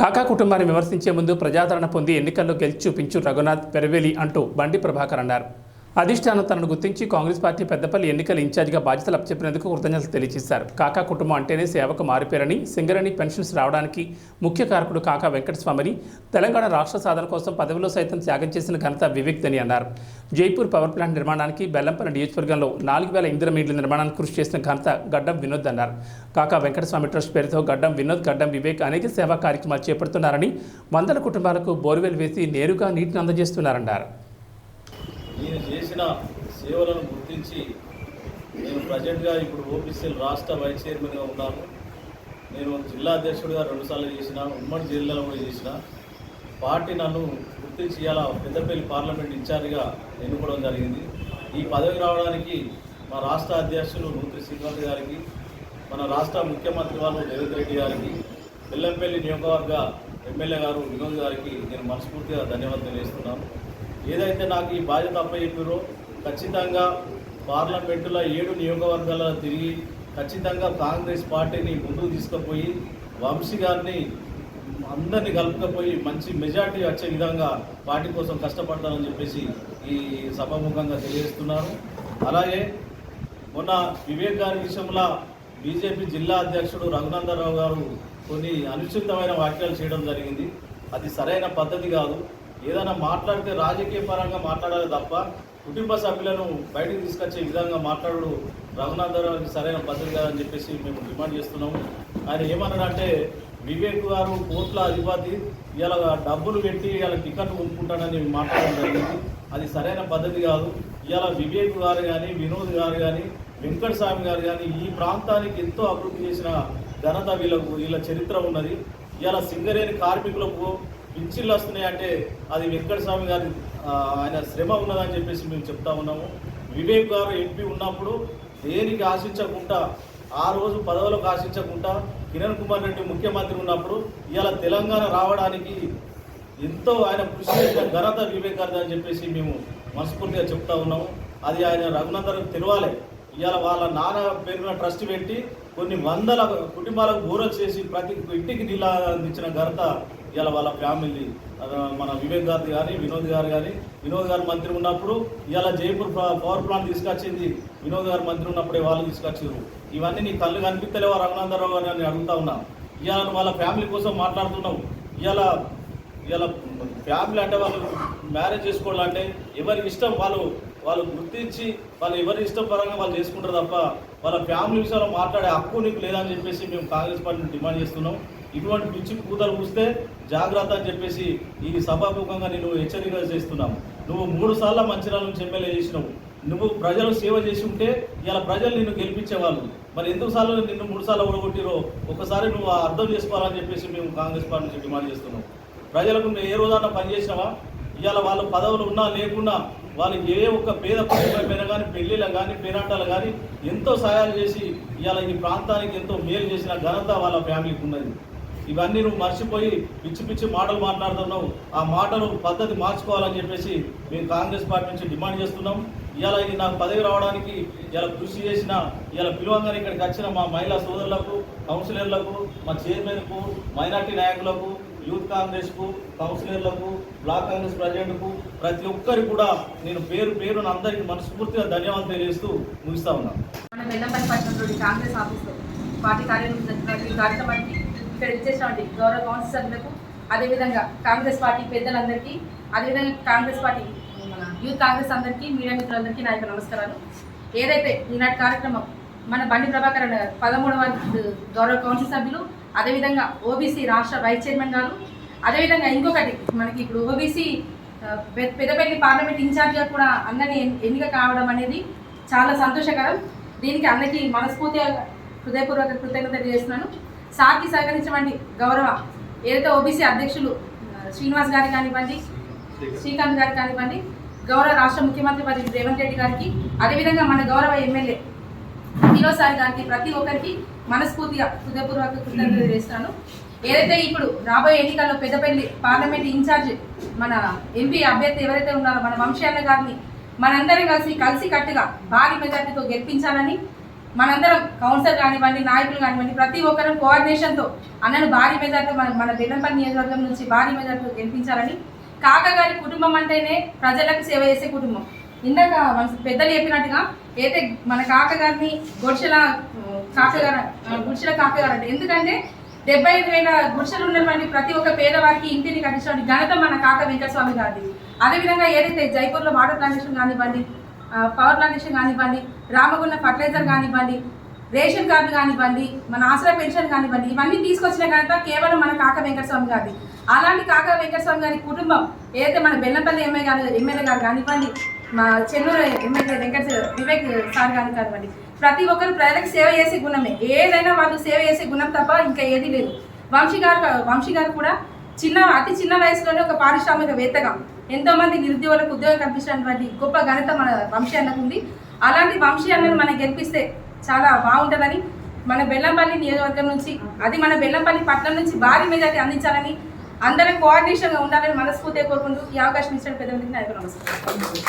కాకా కుటుంబాన్ని విమర్శించే ముందు ప్రజాదరణ పొంది ఎన్నికల్లో గెలిచి చూపించు రఘునాథ్ పెరవేలి అంటూ బండి ప్రభాకర్ అన్నారు. అధిష్టానం తనను గుర్తించి కాంగ్రెస్ పార్టీ పెద్దపల్లి ఎన్నికల ఇన్ఛార్జిగా బాధ్యతలు అప్పచెప్పినందుకు కృతజ్ఞతలు తెలియజేశారు. కాకా కుటుంబం అంటేనే సేవకు మారిపోయారని సింగరణి పెన్షన్స్ రావడానికి ముఖ్య కారకుడు కాకా వెంకటస్వామిని తెలంగాణ రాష్ట్ర సాధన కోసం పదవిలో సైతం త్యాగం చేసిన ఘనత వివిక్తని అన్నారు. జైపూర్ పవర్ ప్లాంట్ నిర్మాణానికి బెల్లంపల్లి నియోజకవర్గంలో నాలుగు వేల ఇందిర మీడియల నిర్మాణానికి కృషి చేసిన ఘనత గడ్డం వినోద్ అన్నారు. కాకా వెంకటస్వామి ట్రస్ట్ పేరుతో గడ్డం వినోద్ గడ్డం వివేక్ అనేక సేవా కార్యక్రమాలు చేపడుతున్నారని వందల కుటుంబాలకు బోర్వెల్ వేసి నేరుగా నీటిని అందజేస్తున్నారన్నారు. నేను చేసిన సేవలను గుర్తించి నేను ప్రజెంట్గా ఇప్పుడు ఓపీసీఎల్ రాష్ట్ర వైస్ చైర్మన్గా ఉన్నాను. నేను జిల్లా అధ్యక్షుడిగా రెండుసార్లు చేసిన ఉమ్మడి జిల్లాలో కూడా చేసిన. పార్టీ నన్ను గుర్తించి ఇలా పెద్దపల్లి పార్లమెంట్ ఇన్ఛార్జిగా ఎన్నుకోవడం జరిగింది. ఈ పదవి రావడానికి మా రాష్ట్ర అధ్యక్షులు నూతి శ్రీనివాస్ గారికి మన రాష్ట్ర ముఖ్యమంత్రి వారు రేవంత్ రెడ్డి గారికి బెల్లంపల్లి నియోజకవర్గ ఎమ్మెల్యే గారు వినోద్ గారికి నేను మనస్ఫూర్తిగా ధన్యవాదాలు తెలియజేస్తున్నాను. ఏదైతే నాకు ఈ బాధ్యత అప్పచెప్పారో ఖచ్చితంగా పార్లమెంటులో ఏడు నియోజకవర్గాలలో తిరిగి ఖచ్చితంగా కాంగ్రెస్ పార్టీని ముందుకు తీసుకుపోయి వంశీ గారిని అందరినీ కలుపుకపోయి మంచి మెజార్టీ వచ్చే విధంగా పార్టీ కోసం కష్టపడతానని చెప్పేసి ఈ సభాముఖంగా తెలియజేస్తున్నారు. అలాగే మొన్న వివేక్ గారి విషయంలో బీజేపీ జిల్లా అధ్యక్షుడు రఘునందరావు గారు కొన్ని అనుచితమైన వ్యాఖ్యలు చేయడం జరిగింది. అది సరైన పద్ధతి కాదు. ఏదైనా మాట్లాడితే రాజకీయ పరంగా మాట్లాడాలి తప్ప కుటుంబ సభ్యులను బయటకు తీసుకొచ్చే విధంగా మాట్లాడు రఘునందరావుకి సరైన పద్ధతి కాదని చెప్పేసి మేము డిమాండ్ చేస్తున్నాము. ఆయన ఏమన్నాడంటే వివేక్ గారు కోట్ల అధిపతి ఇలా డబ్బులు పెట్టి ఇలా టికెట్ కొనుక్కుంటానని మాట్లాడడం జరిగింది. అది సరైన పద్ధతి కాదు. ఇలా వివేక్ గారు కానీ వినోద్ గారు కానీ వెంకట స్వామి గారు కానీ ఈ ప్రాంతానికి ఎంతో అభివృద్ధి చేసిన ఘనత వీళ్ళకు వీళ్ళ చరిత్ర ఉన్నది. ఇలా సింగరేణి కార్మికులకు పింఛన్లు వస్తున్నాయి అంటే అది వెంకటస్వామి గారి ఆయన శ్రమ ఉన్నదని చెప్పేసి మేము చెప్తా ఉన్నాము. వివేక్ గారు ఎంపీ ఉన్నప్పుడు దేనికి ఆశించకుండా ఆ రోజు పదవులకు ఆశించకుండా కిరణ్ కుమార్ రెడ్డి ముఖ్యమంత్రి ఉన్నప్పుడు ఇవాళ తెలంగాణ రావడానికి ఎంతో ఆయన కృషి చేసిన ఘనత వివేక్ గారిది అని చెప్పేసి మేము మనస్ఫూర్తిగా చెప్తా ఉన్నాము. అది ఆయన రఘునందన్ తెలవాలి ఇవాళ వాళ్ళ నాన్న పేరున ట్రస్ట్ పెట్టి కొన్ని వందల కుటుంబాలకు బూరలు చేసి ప్రతి ఇంటికి నీళ్ళ అందించిన ఘనత ఇవాళ వాళ్ళ ఫ్యామిలీ. మన వివేక్ గారు కానీ వినోద్ గారు కానీ వినోద్ గారు మంత్రి ఉన్నప్పుడు ఇవాళ జైపూర్ పవర్ ప్లాంట్ తీసుకొచ్చింది. వినోద్ గారు మంత్రి ఉన్నప్పుడే వాళ్ళు తీసుకొచ్చారు ఇవన్నీ నీ కళ్ళు కనిపిస్తలేవా రఘునందరావు గారు అని అడుగుతా ఉన్నా. ఇవాళ వాళ్ళ ఫ్యామిలీ కోసం మాట్లాడుతున్నావు. ఇవాళ ఇవాళ ఫ్యామిలీ అంటే వాళ్ళు మ్యారేజ్ చేసుకోవాలంటే ఎవరికి ఇష్టం వాళ్ళు వాళ్ళు గుర్తించి వాళ్ళు ఎవరి ఇష్టం పరంగా వాళ్ళు చేసుకుంటారు తప్ప వాళ్ళ ఫ్యామిలీ విషయంలో మాట్లాడే హక్కు నీకు లేదని చెప్పేసి మేము కాంగ్రెస్ పార్టీని డిమాండ్ చేస్తున్నాం. ఇటువంటి పిచ్చి కూతలు పూస్తే జాగ్రత్త అని చెప్పేసి ఈ సభాముఖంగా నేను హెచ్చరిక చేస్తున్నాం. నువ్వు మూడు సార్లు మంచిరాల నుంచి ఎమ్మెల్యే చేసినావు. నువ్వు ప్రజలు సేవ చేసి ఉంటే ఇలా ప్రజలు నిన్ను గెలిపించేవాళ్ళు. మరి ఎందుకు సార్లు నిన్ను మూడు సార్లు ఓడగొట్టిరో? ఒకసారి నువ్వు అర్థం చేసుకోవాలని చెప్పేసి మేము కాంగ్రెస్ పార్టీ నుంచి డిమాండ్ చేస్తున్నాం. ప్రజలకు నువ్వు ఏ రోజన్నా పనిచేసినావా ఇవాళ వాళ్ళ పదవులు ఉన్నా లేకున్నా వాళ్ళు ఏ ఒక్క పేద కుటుంబమైన కానీ పెళ్ళిళ్ళ కానీ పేరాటాలు కానీ ఎంతో సహాయాలు చేసి ఇవాళ ఈ ప్రాంతానికి ఎంతో మేలు చేసిన ఘనత వాళ్ళ ఫ్యామిలీకి ఉన్నది. ఇవన్నీ నువ్వు మర్చిపోయి పిచ్చి పిచ్చి మాటలు మాట్లాడుతున్నావు. ఆ మాటలు పద్ధతి మార్చుకోవాలని చెప్పేసి మేము కాంగ్రెస్ పార్టీ నుంచి డిమాండ్ చేస్తున్నాం. ఇలా ఇది నాకు పదవి రావడానికి ఇలా కృషి చేసిన ఇలా పిలువంగానే ఇక్కడికి వచ్చిన మా మహిళా సోదరులకు కౌన్సిలర్లకు మా చైర్మన్కు మైనార్టీ నాయకులకు యూత్ కాంగ్రెస్కు కౌన్సిలర్లకు బ్లాక్ కాంగ్రెస్ ప్రెసిడెంట్కు ప్రతి ఒక్కరికి కూడా నేను పేరు పేరున అందరికీ మనస్ఫూర్తిగా ధన్యవాదాలు తెలియజేస్తూ ముగిస్తా ఉన్నాను మనం బెల్లంపల్లి పట్టణంలోని కాంగ్రెస్ ఆఫీస్లో పార్టీ కార్యక్రమం ఈ కార్యక్రమానికి ఇక్కడ ఇచ్చేసినటువంటి గౌరవ కౌన్సిల్ సభ్యులకు అదేవిధంగా కాంగ్రెస్ పార్టీ పెద్దలందరికీ అదేవిధంగా కాంగ్రెస్ పార్టీ యూత్ కాంగ్రెస్ అందరికీ మీడియా మిత్రులందరికీ నా యొక్క నమస్కారాలు. ఏదైతే ఈనాటి కార్యక్రమం మన బండి ప్రభాకర్ పదమూడవ గౌరవ కౌన్సిల్ సభ్యులు అదేవిధంగా ఓబీసీ రాష్ట్ర వైస్ చైర్మన్ గారు. అదేవిధంగా ఇంకొకటి మనకి ఇప్పుడు ఓబీసీ పెద్దపల్లి పార్లమెంట్ ఇన్ఛార్జ్గా కూడా అందరినీ ఎన్నిక కావడం అనేది చాలా సంతోషకరం. దీనికి అందరికీ మనస్ఫూర్తిగా హృదయపూర్వక కృతజ్ఞత తెలియజేస్తున్నాను. సాకి సహకరించమండి గౌరవ ఏదైతే ఓబీసీ అధ్యక్షులు శ్రీనివాస్ గారికి కానివ్వండి శ్రీకాంత్ గారికి కానివ్వండి గౌరవ రాష్ట్ర ముఖ్యమంత్రి మరి రేవంత్ రెడ్డి గారికి అదేవిధంగా మన గౌరవ ఎమ్మెల్యే వినోద్ సార్ గారికి ప్రతి ఒక్కరికి మనస్ఫూర్తిగా హృదయపూర్వక కృతజ్ఞతలు తెలియజేస్తున్నాను ఏదైతే ఇప్పుడు రాబోయే ఎన్నికల్లో పెద్దపల్లి పార్లమెంట్ ఇన్ఛార్జ్ మన ఎంపీ అభ్యర్థి ఎవరైతే ఉన్నారో మన వంశీ అన్న గారిని మనందరం కలిసి కలిసి కట్టుగా భారీ మెజార్టీతో గెలిపించాలని మనందరం కౌన్సిలర్ కానివ్వండి నాయకులు కానివ్వండి ప్రతి ఒక్కరం కోఆర్డినేషన్తో అన్నను భారీ మెజార్టీ మన మన బెల్లంపల్లి నియోజకవర్గం నుంచి భారీ మెజార్టీతో గెలిపించాలని కాక గారి కుటుంబం అంటేనే ప్రజలకు సేవ చేసే కుటుంబం. ఇందాక మన పెద్దలు చెప్పినట్టుగా అయితే మన కాకగారిని గుడిసెల కాక గారు గుడిసెల అంటే ఎందుకంటే డెబ్బై ఐదు వేల గుడిసెలు ఉన్నటువంటి ప్రతి ఒక్క పేదవారికి ఇంటిని కట్టించినటువంటి ఘనత మన కాక వెంకటస్వామి గారిది. అదేవిధంగా ఏదైతే జైపూర్లో వాటర్ ప్లాంటేషన్ కానివ్వండి పవర్ ప్లాంటేషన్ కానివ్వండి రామగుండ ఫర్టిలైజర్ కానివ్వండి రేషన్ కార్డు కానివ్వండి మన ఆసరా పెన్షన్ కానివ్వండి ఇవన్నీ తీసుకొచ్చిన ఘనత కేవలం మన కాక వెంకటస్వామి గారిది. అలాంటి కాక వెంకటస్వామి గారి కుటుంబం ఏదైతే మన బెల్లంపల్లి ఎమ్మెల్యే గారు ఎమ్మెల్యే గారు కానివ్వండి మా చెన్నూరు ఎమ్మెల్యే వెంకట వివేక్ సార్ గారు కానివ్వండి ప్రతి ఒక్కరు ప్రజలకు సేవ చేసే గుణమే. ఏదైనా వాళ్ళు సేవ చేసే గుణం తప్ప ఇంకా ఏది లేదు. వంశీ గారు వంశీ గారు కూడా చిన్న అతి చిన్న వయసులోనే ఒక పారిశ్రామికవేత్తగా ఎంతోమంది నిరుద్యోగులకు ఉద్యోగం కల్పించినటువంటి గొప్ప ఘనత మన వంశీ అన్నకు ఉంది. అలాంటి వంశీ అన్నను మనం గెలిపిస్తే చాలా బాగుంటుందని మన బెల్లంపల్లి నియోజకవర్గం నుంచి అది మన బెల్లంపల్లి పట్టణం నుంచి భారీ మెజార్టీ అందించాలని అందరం కోఆర్డినేషన్గా ఉండాలని మనస్ఫూర్తిగా కోరుకుంటూ ఈ అవకాశం ఇచ్చిన పెద్దలకి నాయకు నమస్కారం.